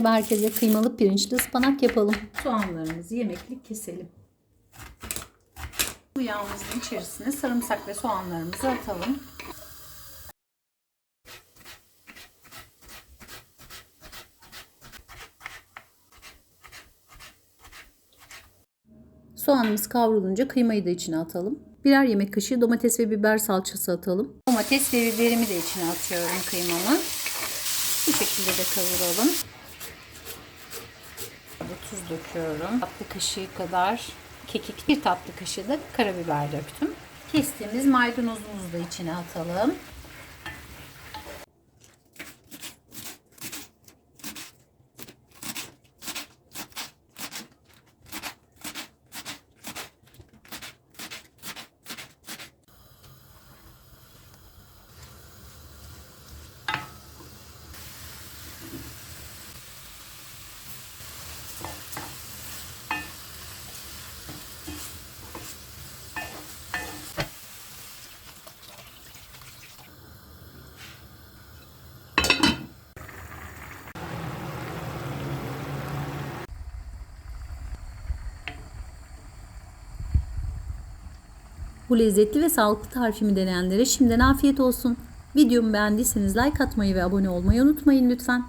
Merhaba herkese kıymalı pirinçli ıspanak yapalım. Soğanlarımızı yemeklik keselim. Bu yağımızın içerisine sarımsak ve soğanlarımızı atalım. Soğanımız kavrulunca kıymayı da içine atalım. Birer yemek kaşığı domates ve biber salçası atalım. Domates ve biberimi de içine atıyorum kıymamı. Bu şekilde de kavuralım. Burada tuz döküyorum. Tatlı kaşığı kadar kekik, bir tatlı kaşığı da karabiber döktüm. Kestiğimiz maydanozumuzu da içine atalım. Bu lezzetli ve sağlıklı tarifimi deneyenlere şimdiden afiyet olsun. Videomu beğendiyseniz like atmayı ve abone olmayı unutmayın lütfen.